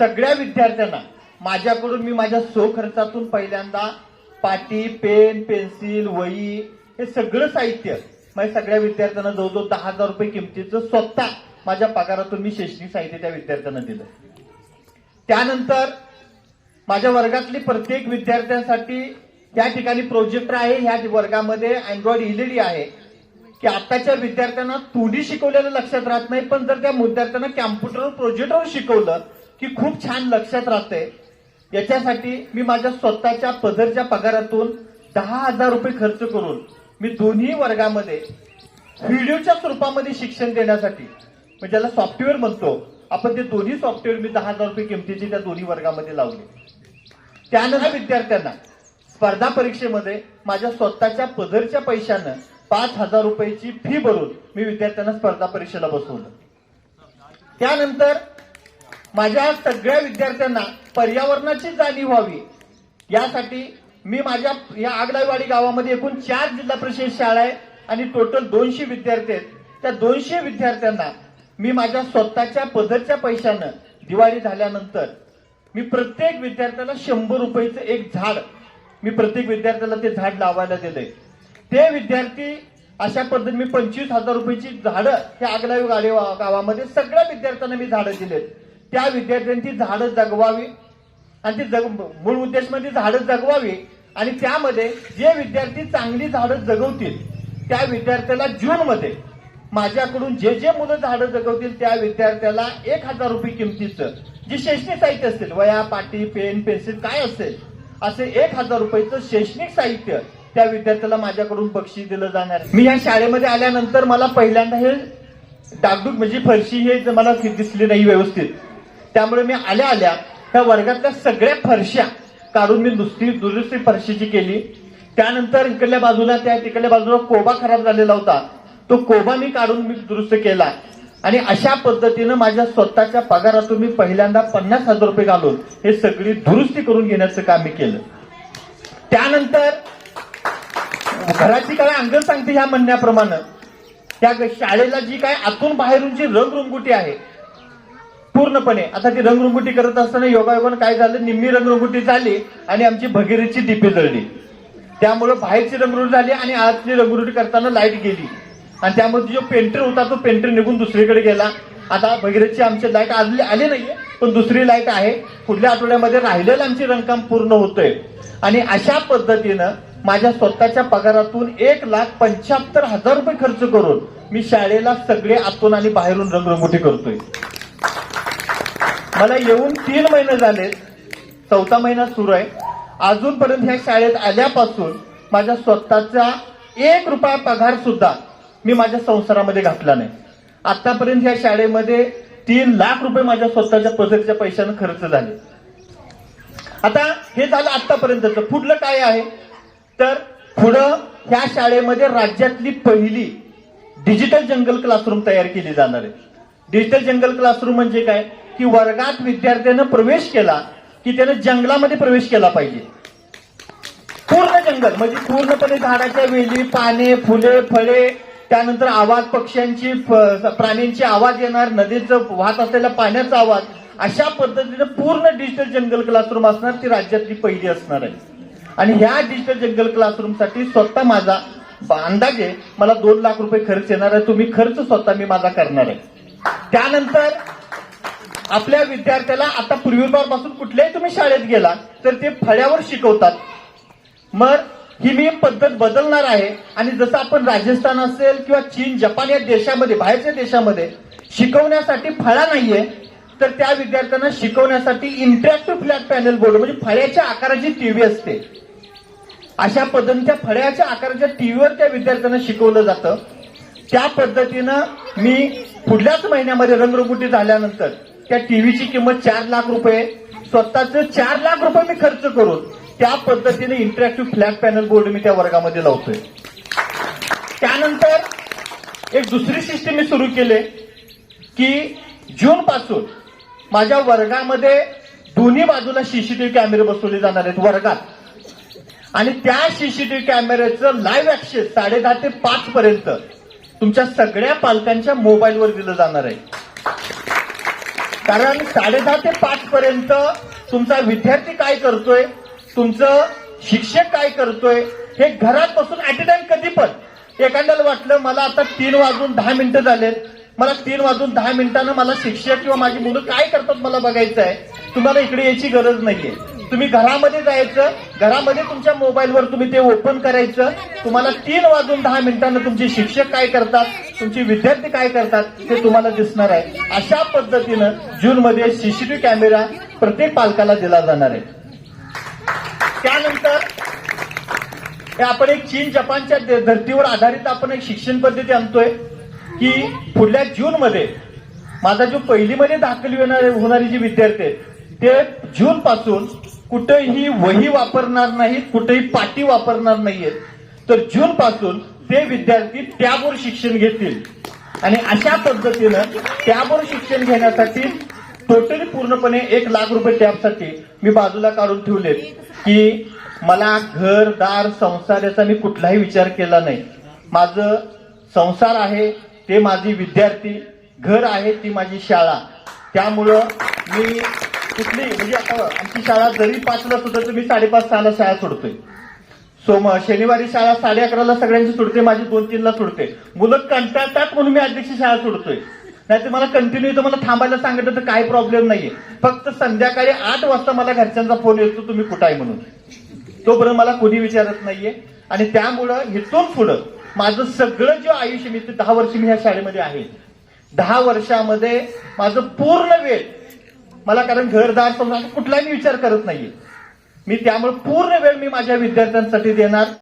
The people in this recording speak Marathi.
सगळ्या विद्यार्थ्यांना माझ्याकडून मी माझ्या खर्चातून पहिल्यांदा पाटी पेन पेन्सिल वही हे सगळं साहित्य माझ्या सगळ्या विद्यार्थ्यांना जवळजवळ दहा हजार रुपये किमतीचं स्वतः माझ्या पगारातून मी शैक्षणिक साहित्य त्या विद्यार्थ्यांना दिलं. त्यानंतर माझ्या वर्गातली प्रत्येक विद्यार्थ्यांसाठी या ठिकाणी प्रोजेक्टर आहे ह्या वर्गामध्ये अँड्रॉइड इलेडी आहे की आताच्या विद्यार्थ्यांना तुडी शिकवलेलं लक्षात राहत नाही पण जर त्या विद्यार्थ्यांना कॅम्प्युटरवर प्रोजेक्टर शिकवलं की खूप छान लक्षात राहते. याच्यासाठी मी माझ्या स्वतःच्या पदरच्या पगारातून दहा हजार रुपये खर्च करून मी दोन्ही वर्गामध्ये व्हिडिओच्या स्वरूपामध्ये शिक्षण देण्यासाठी म्हणजे ज्याला सॉफ्टवेअर म्हणतो आपण ते दोन्ही सॉफ्टवेअर मी दहा हजार रुपये किमतीचे त्या दोन्ही वर्गामध्ये लावले. त्यानंतर विद्यार्थ्यांना स्पर्धा परीक्षेमध्ये माझ्या स्वतःच्या पदरच्या पैशानं पाच हजार रुपयाची फी भरून मी विद्यार्थ्यांना स्पर्धा परीक्षेला बसवलं. त्यानंतर माझ्या सगळ्या विद्यार्थ्यांना पर्यावरणाची जाणीव व्हावी. यासाठी मी माझ्या या आगलाईवाडी गावामध्ये एकूण चार जिल्हा परिषद शाळा आहे आणि टोटल दोनशे विद्यार्थी आहेत. त्या दोनशे विद्यार्थ्यांना मी माझ्या स्वतःच्या पदरच्या पैशानं दिवाळी झाल्यानंतर मी प्रत्येक विद्यार्थ्याला शंभर रुपयाचं एक झाड मी प्रत्येक विद्यार्थ्याला ते झाड लावायला दिलंय. ते विद्यार्थी अशा पद्धतीने मी पंचवीस हजार रुपयाची झाडं त्या आगलावी गाडी गावामध्ये सगळ्या विद्यार्थ्यांना मी झाडं दिलेत. त्या विद्यार्थ्यांची झाडं जगवावी. आणि ती जग मूळ उद्देश म्हणजे झाडं जगवावी. आणि त्यामध्ये जे विद्यार्थी चांगली झाडं जगवतील त्या विद्यार्थ्याला जूनमध्ये माझ्याकडून जे जे मुलं झाडं जगवतील त्या विद्यार्थ्याला एक हजार रुपये किमतीचं जे शैक्षणिक साहित्य असेल वया पाटी पेन पेन्सिल काय असेल असे एक हजार रुपयाचं शैक्षणिक साहित्य त्या विद्यार्थ्याला माझ्याकडून बक्षीस दिलं जाणार. मी या शाळेमध्ये आल्यानंतर मला पहिल्यांदा हे डागडूग म्हणजे फरशी हे मला दिसली नाही व्यवस्थित. त्यामुळे मी आल्या आल्या त्या वर्गातल्या सगळ्या फरश्या काढून मी नुसती दुरुस्ती फरशीची केली. त्यानंतर इकडल्या बाजूला त्या तिकडल्या बाजूला कोबा खराब झालेला होता. तो कोबा मी काढून मी दुरुस्त केला. आणि अशा पद्धतीनं माझ्या स्वतःच्या पगारातून मी पहिल्यांदा पन्नास हजार रुपये घालून हे सगळी दुरुस्ती करून घेण्याचं काम मी केलं. त्यानंतर घराची काय अंगण सांगते ह्या म्हणण्याप्रमाणे त्या शाळेला जी काय आतून बाहेरून जी रंगरुंगुटी आहे पूर्णपणे. आता ती रंगरंगोटी करत असताना योगायोगानं काय झालं? निम्मी रंगरंगोटी झाली आणि आमची भगिरीची दिपे जळली. त्यामुळे बाहेरची रंगरुटी झाली आणि आतली रंगरुटी करताना लाइट गेली. आणि त्यामध्ये जो पेंटर होता तो पेंटर निघून दुसरीकडे गेला. आता भगीरथची आमची लाइट आली आली नाहीये पण दुसरी लाइट आहे. पुढल्या आठवड्यामध्ये राहिलेलं आमची रंगकाम पूर्ण होतंय. आणि अशा पद्धतीनं माझ्या स्वतःच्या पगारातून एक लाख पंच्याहत्तर हजार रुपये खर्च करून मी शाळेला सगळे आतून आणि बाहेरून रंगरंगोटी करतोय. मला येऊन तीन महिने झाले चौथा महिना सुरू आहे. अजूनपर्यंत ह्या शाळेत आल्यापासून माझ्या स्वतःचा एक रुपया पगार सुद्धा मी माझ्या संसारामध्ये घातला नाही. आतापर्यंत ह्या शाळेमध्ये तीन लाख रुपये माझ्या स्वतःच्या पदरच्या पैशानं खर्च झाले. आता हे झालं आतापर्यंतच पुढलं काय आहे? तर पुढं ह्या शाळेमध्ये राज्यातली पहिली डिजिटल जंगल क्लासरूम तयार केली जाणार आहे. डिजिटल जंगल क्लासरूम म्हणजे काय? की वर्गात विद्यार्थ्यानं प्रवेश केला की त्यानं जंगलामध्ये प्रवेश केला पाहिजे. पूर्ण जंगल म्हणजे पूर्णपणे झाडाच्या वेली पाने फुले फळे त्यानंतर आवाज पक्ष्यांची प्राण्यांचे प्राण्यांची आवाज येणार नदीचं वाहत असलेल्या पाण्याचा आवाज अशा पद्धतीनं पूर्ण डिजिटल जंगल क्लासरूम असणार ती राज्यातली पहिली असणार आहे. आणि ह्या डिजिटल जंगल क्लासरूमसाठी स्वतः माझा अंदाजे मला दोन लाख रुपये खर्च येणार आहे तुम्ही खर्च स्वतः मी माझा करणार आहे. त्यानंतर आपल्या विद्यार्थ्याला आता पूर्वीपासून कुठल्याही तुम्ही शाळेत गेला तर ते फळ्यावर शिकवतात. मग ही मी पद्धत बदलणार आहे आणि जसं आपण राजस्थान असेल किंवा चीन जपान या देशामध्ये बाहेरच्या देशामध्ये शिकवण्यासाठी फळा नाहीये तर त्या विद्यार्थ्यांना शिकवण्यासाठी इंटरॅक्टिव्ह फ्लॅट पॅनल बोर्ड म्हणजे फळ्याच्या आकाराची टीव्ही असते. अशा पद्धतीने त्या फळ्याच्या आकाराच्या टीव्हीवर त्या विद्यार्थ्यांना शिकवलं जातं. त्या पद्धतीनं मी पुढल्याच महिन्यामध्ये रंगरंगोटी झाल्यानंतर त्या टीव्हीची किंमत चार लाख रुपये. स्वतःच चार लाख रुपये मी खर्च करून त्या पद्धतीने इंटरॅक्टिव्ह फ्लॅट पॅनल बोर्ड मी त्या वर्गामध्ये लावतोय. त्यानंतर एक दुसरी सिस्टीम मी सुरू केले की जून पासून माझ्या वर्गामध्ये दोन्ही बाजूला सीसीटीव्ही कॅमेरे बसवले जाणार आहेत वर्गात. आणि त्या सीसीटीव्ही कॅमेऱ्याचं लाईव्ह ऍक्सेस साडे दहा ते पाच पर्यंत तुमच्या सगळ्या पालकांच्या मोबाईलवर दिलं जाणार आहे. कारण साडेदहा ते पाच पर्यंत तुमचा विद्यार्थी काय करतोय तुमचं शिक्षक काय करतोय हे घरात बसून ऍट टाइम कधी पण. एखाद्याला वाटलं मला आता तीन वाजून दहा मिनिटं झालेत. मला तीन वाजून दहा मिनिटानं मला शिक्षक किंवा माझी मुलं काय करतात मला बघायचं आहे तुम्हाला इकडे यायची गरज नाहीये. तुम्ही घरामध्ये जायचं घरामध्ये तुमच्या मोबाईलवर तुम्ही ते ओपन करायचं. तुम्हाला तीन वाजून दहा मिनिटांना तुमचे शिक्षक काय करतात तुमचे विद्यार्थी काय करतात ते तुम्हाला दिसणार आहे. अशा पद्धतीनं जूनमध्ये सीसीटीव्ही कॅमेरा प्रत्येक पालकाला दिला जाणार आहे. त्यानंतर आपण एक चीन जपानच्या धर्तीवर आधारित आपण एक शिक्षण पद्धती आणतोय की पुढल्या जूनमध्ये माझा जो पहिलीमध्ये दाखल होणारे होणारे जे विद्यार्थी आहेत ते जून पासून कुठेही वही वापरणार नाहीत कुठेही पाटी वापरणार नाहीयेत. तर जून पासून ते विद्यार्थी टॅबवर शिक्षण घेतील. आणि अशा पद्धतीनं त्यावर शिक्षण घेण्यासाठी टोटली पूर्णपणे एक लाख रुपये टॅबसाठी मी बाजूला काढून ठेवले की मला घर दार संसार याचा मी कुठलाही विचार केला नाही. माझं संसार आहे ते माझी विद्यार्थी घर आहे ती माझी शाळा. त्यामुळं मी कुठली? म्हणजे आता आमची शाळा जरी पाचला सुद्धा तर मी साडेपाच सहाला शाळा सोडतोय. सोम शनिवारी शाळा साडे अकराला सगळ्यांची सुटते माझी दोन तीनला सुटते. मुलं कंटाळतात म्हणून मी अध्यक्ष शाळा सोडतोय. नाही तर मला कंटिन्यू तर मला थांबायला सांगितलं तर काही प्रॉब्लेम नाहीये. फक्त संध्याकाळी आठ वाजता मला घरच्यांचा फोन येतो तुम्ही कुठं आहे म्हणून? तोपर्यंत मला कोणी विचारत नाहीये. आणि त्यामुळं इथून पुढं माझं सगळं जे आयुष्य मी ते दहा वर्ष मी ह्या शाळेमध्ये आहे. दहा वर्षामध्ये माझं पूर्ण वेळ मला कारण घरदार समजा कुठलाही मी विचार करत नाहीये. मी त्यामुळे पूर्ण वेळ मी माझ्या विद्यार्थ्यांसाठी देणार.